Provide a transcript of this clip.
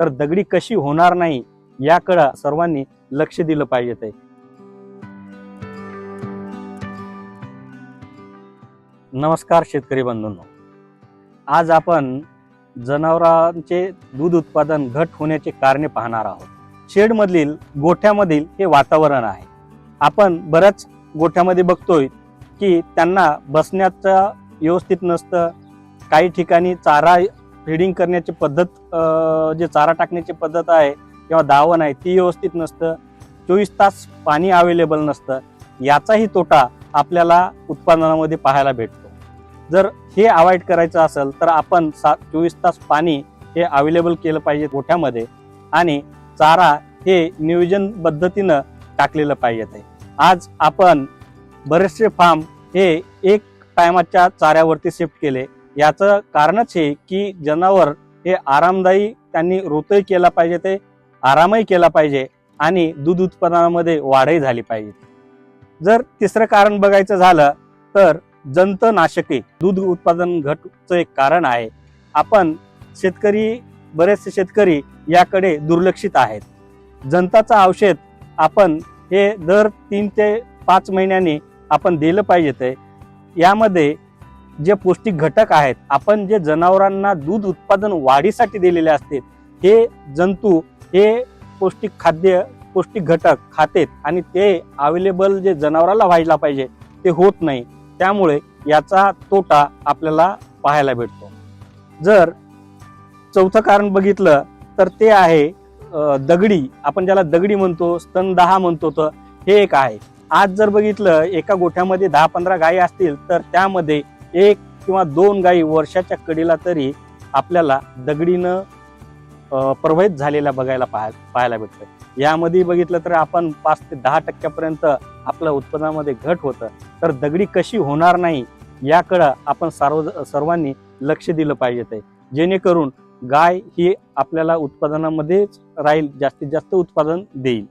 तर दगडी कशी होणार नाही याकडं सर्वांनी लक्ष दिलं पाहिजे ते. नमस्कार शेतकरी बंधूंनो. आज आपण जनावरांचे दूध उत्पादन घट होण्याचे कारणे पाहणार आहोत. शेडमधील गोठ्यामधील हे वातावरण आहे. आपण बऱ्याच गोठ्यामध्ये बघतोय की त्यांना बसण्याचं व्यवस्थित नसतं. काही ठिकाणी चारा फिडिंग करण्याची पद्धत जे चारा टाकण्याची पद्धत आहे किंवा दावण आहे ती व्यवस्थित नसतं. चोवीस तास पाणी अवेलेबल नसतं. याचाही तोटा आपल्याला उत्पादनामध्ये पाहायला भेटतो. जर हे अवॉइड करायचं असेल तर आपण सा चोवीस तास पाणी हे अवेलेबल केलं पाहिजे गोठ्यामध्ये आणि चारा हे नियोजन पद्धतीनं टाकलेलं पाहिजे. ते आज आपण बरेचसे फार्म हे एक टायमाच्या चाऱ्यावरती शिफ्ट केले. याचं कारणच हे की जनावर हे आरामदायी त्यांनी रोतही केला पाहिजे ते आरामही केला पाहिजे आणि दूध उत्पादनामध्ये वाढही झाली पाहिजे. जर तिसरं कारण बघायचं झालं तर जंतनाशके दूध उत्पादन घटचं एक कारण आहे. आपण शेतकरी बरेचसे शेतकरी याकडे दुर्लक्षित आहेत. जंताचं औषध आपण हे दर तीन ते पाच महिन्यांनी आपण दिलं पाहिजे ते. यामध्ये जे पौष्टिक घटक आहेत आपण जे जनावरांना दूध उत्पादन वाढीसाठी दिलेले असते हे जंतू हे पौष्टिक खाद्य पौष्टिक घटक खातेत आणि ते अवेलेबल जे जनावराला व्हायला पाहिजे ते होत नाही. त्यामुळे याचा तोटा आपल्याला पाहायला भेटतो. जर चौथं कारण बघितलं तर ते आहे दगडी. आपण ज्याला दगडी म्हणतो स्तनदाहा म्हणतो तर हे एक आहे. आज जर बघितलं एका गोठ्यामध्ये दहा पंधरा गायी असतील तर त्यामध्ये एक किंवा दोन गायी वर्षाच्या कडीला तरी आपल्याला दगडीनं प्रभावित झालेल्या बघायला पाहा पाहायला भेटतं. यामध्ये बघितलं तर आपण पाच ते दहा टक्क्यापर्यंत आपल्या उत्पन्नामध्ये घट होतं. तर दगडी कशी होणार नाही याकडं आपण सर्व सर्वांनी लक्ष दिलं पाहिजे ते. जेणेकरून गाय ही आपल्याला उत्पादनामध्येच राहील जास्तीत जास्त उत्पादन देईल.